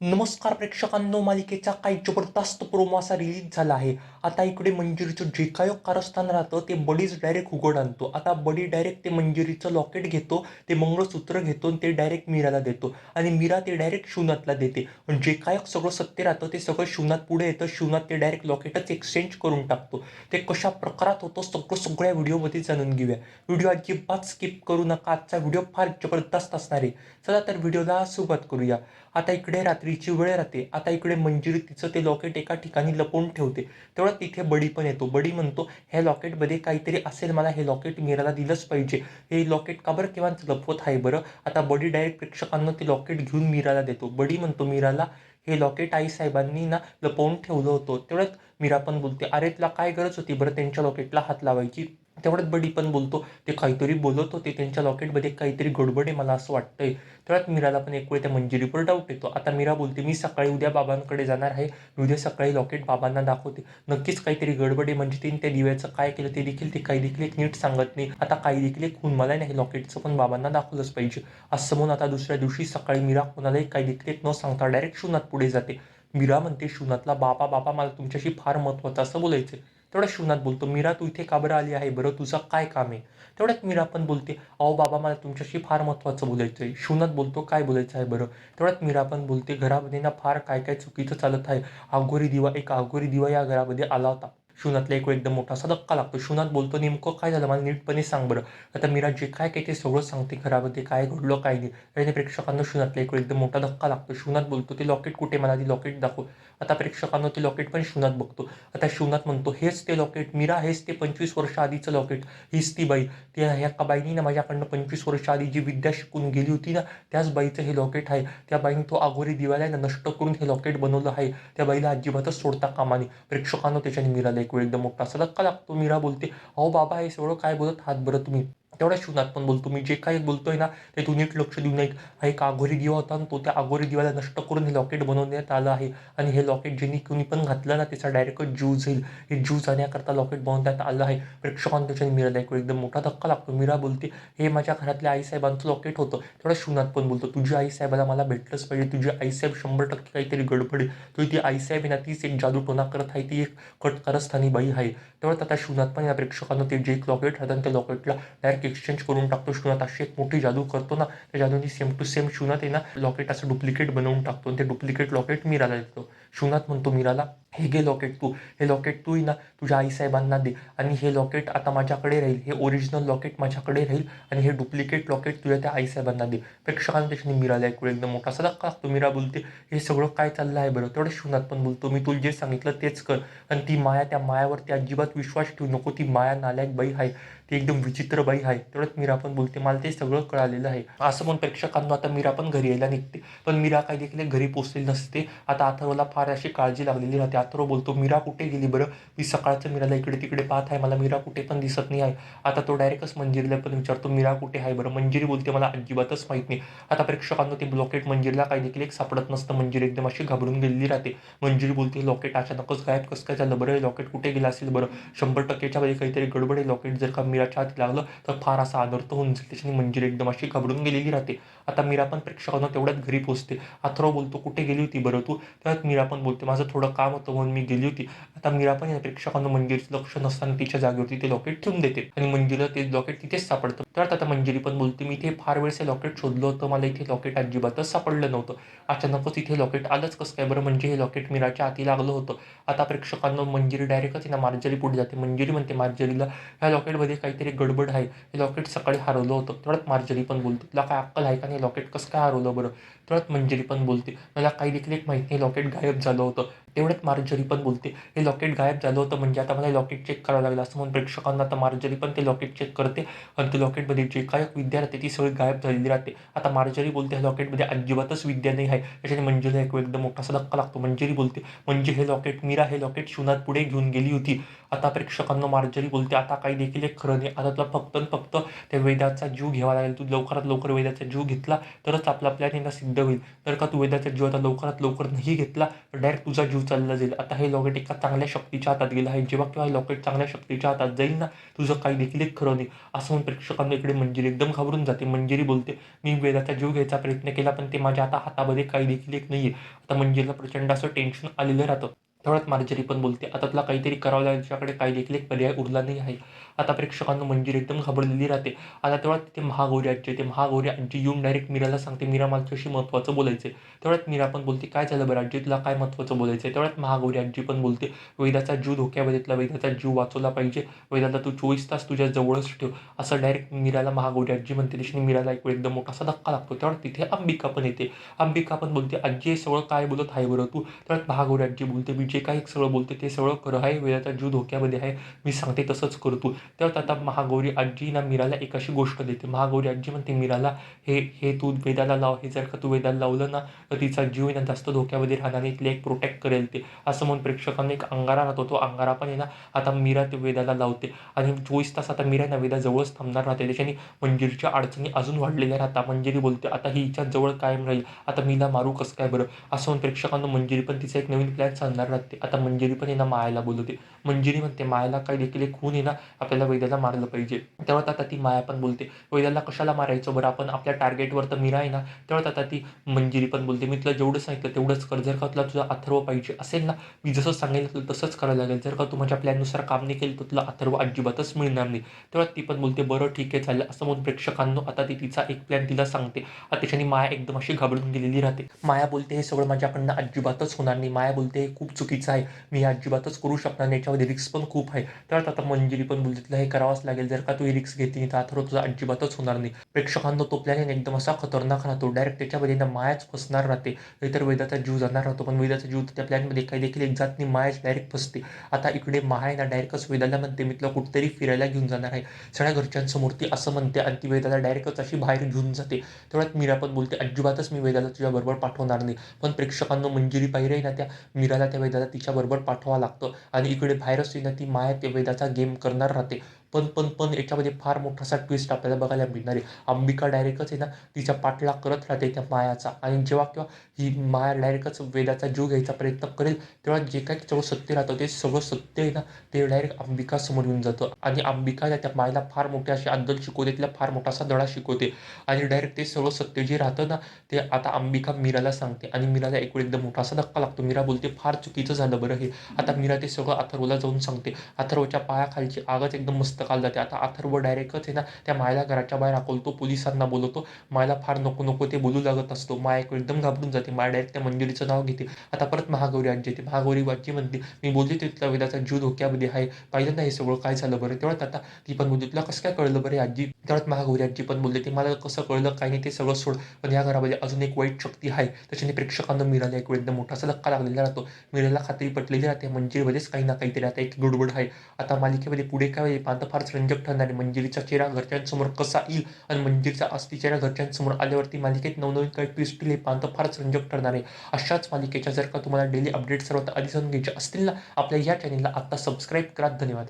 नमस्कार प्रेक्षकांनो मालिकेचा काही जबरदस्त प्रोमो असा रिलीज झाला आहे. आता इकडे मंजिरीचं जे काय कारस्थान राहतं ते बडीच डायरेक्ट उघड आणतो. आता बडी डायरेक्ट ते मंजिरीचं लॉकेट घेतो ते मंगळसूत्र घेतो आणि ते डायरेक्ट मीराला देतो. आणि मीरा ते डायरेक्ट शिवनाथला देते. जे काय सगळं सत्य राहतं ते सगळं शिवनाथ पुढे येतं. शिवनाथ ते डायरेक्ट लॉकेटच एक्सचेंज करून टाकतो. ते कशा प्रकारात होतं सगळं सगळ्या व्हिडिओमध्ये जाणून घेऊया. व्हिडिओ अजिबात स्किप करू नका. आजचा व्हिडिओ फार जबरदस्त असणार आहे. चला तर व्हिडिओला सुरुवात करूया. आता इकडे रात्रीची वेळ राहते. आता इकडे मंजिरी तिचं ते लॉकेट एका ठिकाणी लपवून ठेवते. तेवढा तिथे बडी पण येतो. बडी म्हणतो ह्या लॉकेटमध्ये काहीतरी असेल मला हे लॉकेट मीराला दिलंच पाहिजे. हे लॉकेट का बरं केव्हा लपवत आहे बरं? आता बडी डायरेक्ट प्रेक्षकांना ते लॉकेट घेऊन मीराला देतो. बडी म्हणतो मीराला हे लॉकेट आई साहेबांनी ना लपवून ठेवलं होतं. तेवढ्यात मीरा पण बोलते अरे तुला काय गरज होती बरं त्यांच्या लॉकेटला हात लावायची? तेवढ्यात बडी पण बोलतो. ते काहीतरी बोलत होते त्यांच्या लॉकेटमध्ये काहीतरी गडबड आहे मला असं वाटतंय. तेवढ्यात मीराला पण एक वेळ त्या मंजिरीवर डाऊट येतो. आता मीरा बोलते मी सकाळी उद्या बाबांकडे जाणार आहे. मी उद्या सकाळी लॉकेट बाबांना दाखवते. नक्कीच काहीतरी गडबड आहे म्हणजे त्यांनी त्या दिव्याचं काय केलं ते देखील ते काही देखील एक नीट सांगत नाही. आता काही देखील एक खून मला नाही. लॉकेटचं पण बाबांना दाखवलंच पाहिजे. असं म्हणून आता दुसऱ्या दिवशी सकाळी मीरा कोणालाही काही देखील एक न सांगता डायरेक्ट शिवनाथ पुढे जाते. मीरा म्हणते शिवनाथला बाबा बाबा मला तुमच्याशी फार महत्त्वाचं असं बोलायचं तेवढ्या शिवनाथ बोलतो मीरा तू इथे का बरं आली आहे? बरं तुझं काय काम आहे? तेवढ्यात मीरा पण बोलते अहो बाबा मला तुमच्याशी फार महत्त्वाचं बोलायचं आहे शिवनाथ बोलतो काय बोलायचं आहे बरं? तेवढ्यात मीरा पण बोलते घरामध्ये ना फार काय काय चुकीचं चालत आहे. अघोरी दिवा एक अघोरी दिवा या घरामध्ये आला होता. शिवनाथला एक एकदम एकदम मोठासा धक्का लागतो शिवनाथ बोलतो नेमकं काय झालं? मला नीटपणे सांग बरं. आता मीरा जे काय काय ते सगळं सांगते घरामध्ये काय घडलं काय नाही. आणि प्रेक्षकांना शिवनाथला एक एकदम मोठा धक्का लागतो शिवनाथ बोलतो ते लॉकेट कुठे मला? ती लॉकेट दाखव. आता प्रेक्षकांना ते लॉकेट पण शिवनाथ बघतो. आता शिवनाथ म्हणतो हेच ते लॉकेट मीरा हेच ते पंचवीस वर्ष आधीचं लॉकेट. हीच ती बाई. ते ह्या का बाईनी ना माझ्याकडनं पंचवीस वर्ष आधी जी विद्या शिकून गेली होती ना त्याच बाईचं हे लॉकेट आहे. त्या बाईने तो आगोरी दिवाला नष्ट करून हे लॉकेट बनवलं आहे. त्या बाईला अजिबातच सोडता कामाने प्रेक्षकांना त्याच्याने मीराला एक वेळ एकदम मोठा. असा धक्का लागतो मीरा बोलते अहो बाबा हे सगळं काय बोलत हात बरं तुम्ही? तेवढ्याच शिवनात पण बोलतो. मी जे काही बोलतोय ना ते तू नीट लक्ष देऊ नये हा एक आघोरी दिवा होता आणि तो त्या आघोरी दिवाला नष्ट करून हे लॉकेट बनवण्यात आलं आहे. आणि हे लॉकेट ज्यांनी कुणी पण घातलं ना त्याचा डायरेक्ट ज्यूज जाईल हे ज्यू जाण्याकरता लॉकेट बनवण्यात आलं आहे. प्रेक्षकांना त्याच्याने मीराला एक एकदम मोठा धक्का लागतो. मीरा बोलते हे माझ्या घरातल्या आईसाहेबांचं लॉकेट होतं. तेवढ्या शिवनात पण बोलतो तुझी आईसाहेबाला मला भेटलंच पाहिजे. तुझी आईसाहेब शंभर टक्के काहीतरी गडबड आहे. तुझी ती आईसाहेब आहे ना तीच एक जादू टोना करत आहे. ती एक कटकारस्थानी बाई आहे. तेवढ्यात आता शिवनाथ पण या प्रेक्षकांना ते जे एक लॉकेट राहतं त्या लॉकेटला डायरेक्ट एक्सचेंज करून टाकतो. शिवनाथ अशी एक मोठी जादू करतो ना त्या जादूनी सेम टू सेम शिवनाथ आहे ना लॉकेट असं डुप्लिकेट बनवून टाकतो. आणि ते डुप्लिकेट लॉकेट मीराला देतो. शिवनाथ म्हणतो मीराला हे घे लॉकेट तू. हे लॉकेट तू ना तुझ्या आईसाहेबांना दे. आणि हे लॉकेट आता माझ्याकडे राहील. हे ओरिजिनल लॉकेट माझ्याकडे राहील. आणि हे डुप्लिकेट लॉकेट तुझ्या त्या आईसाहेबांना दे. प्रेक्षकांना त्याच्याने मीराला एक वेळ एकदम मोठा असा धक्का मीरा बोलते हे सगळं काय चाललं आहे बरं? तेवढं शिवनाथ पण बोलतो मी तुला जे सांगितलं तेच कर. आणि ती माया त्या मायावरती अजिबात विश्वास ठेवू नको. ती माया नालायक बाई आहे. ती एकदम विचित्र बाई आहे. तेवढंच मीरा पण बोलते मला ते सगळं कळालेलं आहे. असं म्हणून प्रेक्षकांना आता मीरा पण घरी यायला निघते. पण मीरा काही देखील घरी पोचलेली नसते. आता अथर्वला फार अशी काळजी लागलेली राहते. अथर्व बोलतो मीरा कुठे गेली बरं? मी सकाळचं मीराला इकडे तिकडे पाहत आहे. मला मीरा कुठे पण दिसत नाही आहे. आता तो डायरेक्टच मंजिरीला पण विचारतो मीरा कुठे आहे बरं? मंजिरी बोलते मला अजिबातच माहीत नाही. आता प्रेक्षकांना ते लॉकेट मंजिरीला काही देखील एक सापडत नसतं. मंजिरी एकदम अशी घाबरून गेलेली राहते. मंजिरी बोलते लॉकेट अचानकच गायब कसं काय झालं बरं? लॉकेट कुठे गेलं असेल बरं? शंभर टक्केच्या मध्ये काहीतरी गडबड आहे. लॉकेट जर का मीराच्या हाती लागलं तर फार असा आदर्त होऊन जाईल. त्याच्याने मंजिरी एकदम अशी घाबरून गेलेली राहते. आता मीरा पण प्रेक्षकांना तेवढ्यात घरी पोहोचते. अथर्व बोलतो कुठे गेली होती बरं तू? त्यात मीरा पण बोलते माझं थोडं काम होतं म्हणून मी गेली होती. आता मीरा पण या प्रेक्षकांना मंजिरीचं लक्ष नसताना तिच्या जागेवरती ते लॉकेट ठेवून देते. आणि मंजिरीला ते लॉकेट तिथेच सापडतं. तर आता मंजिरी पण बोलते मी इथे फार वेळेस हे लॉकेट शोधलं होतं. मला इथे लॉकेट अजिबातच सापडलं नव्हतं. अचानकच इथे लॉकेट आलंच कसं काय बरं? म्हणजे हे लॉकेट मीराच्या हाती लागलं होतं. आता प्रेक्षकांना मंजिरी डायरेक्टच ना मार्जरी पुढे जाते. मंजिरी म्हणते मार्जरीला ह्या लॉकेटमध्ये काहीतरी गडबड आहे. हे लॉकेट सकाळी हरवलं होतं. तेवढ्यात मार्जरी पण बोलते तुला काय अक्कल आहे का नाही? लॉकेट कसं काय हरवलं बरं? तेवढ्यात मंजिरी पण बोलते. मला काही देखील एक माहीत नाही लॉकेट गायब झालं होतं. तेवढ्यात मार्जरी पण बोलते. हे लॉकेट गायब झालं होतं म्हणजे आता मला लॉकेट चेक करावं लागलं असं म्हणून प्रेक्षकांना आता मार्जरी पण ते लॉकेट चेक करते. आणि ते लॉकेटमध्ये जे काय विद्यार्थी ती सगळी गायब झालेली राहते. आता मार्जरी बोलते ह्या लॉकेटमध्ये अजिबातच विद्या नाही आहे. त्याच्याने मंजुला एक एकदम मोठासा धक्का लागतो. मंजिरी बोलते म्हणजे हे लॉकेट मीरा हे लॉकेट शिवनाथ पुढे घेऊन गेली होती. आता प्रेक्षकांना मार्जरी बोलते. आता काही देखील एक खरं नाही. आता तुला फक्त फक्त त्या वेदाचा जीव घ्यावा लागेल. तू लवकरात लवकर वेदाचा जीव घेतला तरच आपला प्लॅन यांना सिद्ध सिद्ध होईल. तर का तू वेदाचा जीव आता लवकरात लवकर नाही घेतला तर डायरेक्ट तुझा जीव चालला जाईल. आता हे लॉकेट एका चांगल्या शक्तीच्या हातात गेलं आहे. जेव्हा किंवा हे लॉकेट चांगल्या शक्तीच्या हातात जाईल ना तुझं काही देखील एक खरं नाही. असं म्हणून प्रेक्षकांना इकडे मंजिरी एकदम घाबरून जाते. मंजिरी बोलते मी वेदाचा जीव घ्यायचा प्रयत्न केला पण ते माझ्या आता हातामध्ये काही देखील एक नाही आहे आता मंजिरीला प्रचंड असं टेन्शन आलेलं राहतं. तेवढ्यात मार्जरी पण बोलते आता तुला काहीतरी करावं लागेल. तुझ्याकडे काही देखील एक पर्याय उरला नाही आहे. आता प्रेक्षकांना मंजिरी एकदम घाबरलेली राहते. आता तेवढ्यात तिथे महागौरी आजी येते महागौरी आजी येऊन डायरेक्ट मीराला सांगते मीरा मला तुझ्याशी महत्त्वाचं बोलायचं आहे तेवढ्यात मीरा पण बोलते काय झालं बरं आजी? तुला काय महत्त्वाचं बोलायचं आहे तेवढ्यात महागौरी आजी पण बोलते वेदाचा जीव धोक्यामध्ये येतला वेदाचा जीव वाचवला पाहिजे. वेदाला तू चोवीस तास तुझ्या जवळच ठेव. असं डायरेक्ट मीराला महागौरी आजी म्हणते. तशी मीराला एक वेळ एकदम मोठासा धक्का लागतो. तेवढ्यात तिथे अंबिका पण येते. अंबिका पण बोलते आजी हे सगळं काय बोलत आहे बरं तू? तेवढ्यात महागौरी आजी बोलते मी जे काही सगळं बोलते ते सगळं खरं आहे. वेदाचा जीव धोक्यामध्ये आहे. मी सांगते तसंच कर तू. तेव्हा आता महागौरी आजी ना मीराला एक अशी गोष्ट देते. महागौरी आजी म्हणते मीराला हे हे तू वेदाला लाव हे जर का तू वेदाला लावलं ना तर तिचा जीव ना जास्त धोक्यामध्ये राहणार नाही तिला एक प्रोटेक्ट करेल ते. असं म्हणून प्रेक्षकांना एक अंगारा राहतो. तो अंगारा पण आहे ना आता मीरा ते वेदाला लावते. आणि चोवीस तास आता मीरा ना वेदाजवळच थांबणार राहते. त्याच्याने मंजिरीच्या अडचणी अजून वाढलेल्या राहतात. मंजिरी बोलते आता ही हिच्या जवळ कायम राहील. आता मीला मारू कसं काय बरं? असं म्हणून प्रेक्षकांना मंजिरी पण तिचा एक नवीन प्लॅन सांगणार राहते. आता मंजिरी पण आहे ना मायाला बोलवते. मंजिरी म्हणते मायाला काही देखील एक खून आहे ना आपल्याला वैद्याला मारलं पाहिजे. तेव्हा आता ती माया पण बोलते वैद्याला कशाला मारायचं बरं? आपण आपल्या टार्गेटवर तर मिरा आहे ना. तेव्हा आता ती मंजिरी पण बोलते मी तुला जेवढं सांगितलं तेवढंच कर. जर का तुला तुझा अथर्व पाहिजे असेल ना मी जसं सांगितलं तसंच करायला लागेल. जर का तू माझ्या प्लॅननुसार काम नाही केलं तर तुला अथर्व अजिबातच मिळणार नाही. तेव्हा ती पण बोलते बरं ठीक आहे चालेल. असं म्हणून प्रेक्षकांनो आता ती तिचा एक प्लॅन तिला सांगते. आता त्याच्याने माया एकदम अशी घाबरून गेलेली राहते. माया बोलते हे सगळं माझ्याकडनं अजिबातच होणार नाही. माया बोलते हे खूप चुकीचं आहे. मी अजिबातच करू शकणार नाही. याच्यामध्ये रिक्स पण खूप आहे. तर आता मंजिरी पण बोलते तुला हे करावंच लागेल. जर का तू रिक्स घेतली तर अथर्व तुझा अजिबातच होणार नाही. प्रेक्षकांना तो प्लॅन एकदम असा खतरनाक राहतो. डायरेक्ट त्याच्यामध्ये ना मायाच फसणार राहते. नाहीतर वेदाचा जीव जाणार राहतो. पण वेदाचा जीव त्या प्लॅनमध्ये काही देखील एक जात नाही मायाच डायरेक्ट फसते. आता इकडे माया ना डायरेक्टच वेदाला म्हणते मी तुला कुठेतरी फिरायला घेऊन जाणार आहे. सगळ्या घरच्यांसमोर ती असं म्हणते आणि ती वेदाला डायरेक्टच अशी बाहेर घेऊन जाते. तेवढ्यात मीरा पण बोलते अजिबातच मी वेदाला तुझ्याबरोबर पाठवणार नाही. पण प्रेक्षकांना मंजिरी पाहिजे ना त्या मीराला त्या वेदाला तिच्याबरोबर पाठवावं लागतं. आणि इकडे बाहेरच ना ती माया त्या वेदाचा गेम करणार राहते. something पण पण पण याच्यामध्ये फार मोठासा ट्विस्ट आपल्याला बघायला मिळणार आहे. अंबिका डायरेक्टच आहे ना तिचा पाठलाग करत राहते त्या मायाचा. आणि जेव्हा किंवा ही माया डायरेक्टच वेदाचा जीव घ्यायचा प्रयत्न करेल तेव्हा जे काही सगळं सत्य राहतं ते सगळं सत्य आहे ना ते डायरेक्ट अंबिका समोर येऊन जातं. आणि अंबिका त्या मायला फार मोठे असे अद्दल शिकवते तिला फार मोठासा धडा शिकवते. आणि डायरेक्ट ते सगळं सत्य जे राहतं ना ते आता अंबिका मीराला सांगते. आणि मीराला एक वेळ एकदम मोठासा धक्का लागतो. मीरा बोलते फार चुकीचं झालं बरं हे. आता मीरा ते सगळं अथर्वला जाऊन सांगते. अथर्वच्या पायाखालची आगच एकदम मस्त काल जाते. आता अथर्व डायरेक्टच आहे ना त्या मायला घराच्या बाहेर हाकलतो पोलिसांना बोलवतो. मायला फार नको नको ते बोलू लागत असतो. माय एक एकदम घाबरून जाते. माय डायरेक्ट त्या मंजुरीचं नाव घेते. आता परत महागौरी आजी येते. महागौरी आजी म्हणते मी बोलली तिथला वेदाचा जीव धोक्यामध्ये आहे. पाहिलं ना हे सगळं. काय झालं बरं? तेवढ्यात आता ती पण बोलते तुला कसं काय कळलं बरं आजी? तेवढ्यात महागौरी आजी पण बोलते ती मला कसं कळलं? काय नाही ते सगळं सोड. पण या घरामध्ये अजून एक वाईट शक्ती आहे. त्याच्याने प्रेक्षकांना मीराला एक वेळ एकदम मोठासा धक्का लागलेला राहतो. मिळायला खात्री पटलेली राहते. मंजिरीमध्येच काही ना काहीतरी आता एक गडबड आहे. आता मालिकेमध्ये पुढे काय पांत फारच रंजक ठरणारे मंजिरीचा चेहरा घरच्यांसमोर कसा येईल आणि मंजिरीचा अस्थि चेहरा घरच्यांसमोर आल्यावरती मालिकेत नवनवीन काही ट्विस्ट हे पाहता फारच रंजक ठरणार आहे. अशाच मालिकेच्या जर का तुम्हाला डेली अपडेट सर्वात आधी जाणून घ्यायचे असतील ना आपल्या या चॅनलला आत्ता सबस्क्राईब करा. धन्यवाद.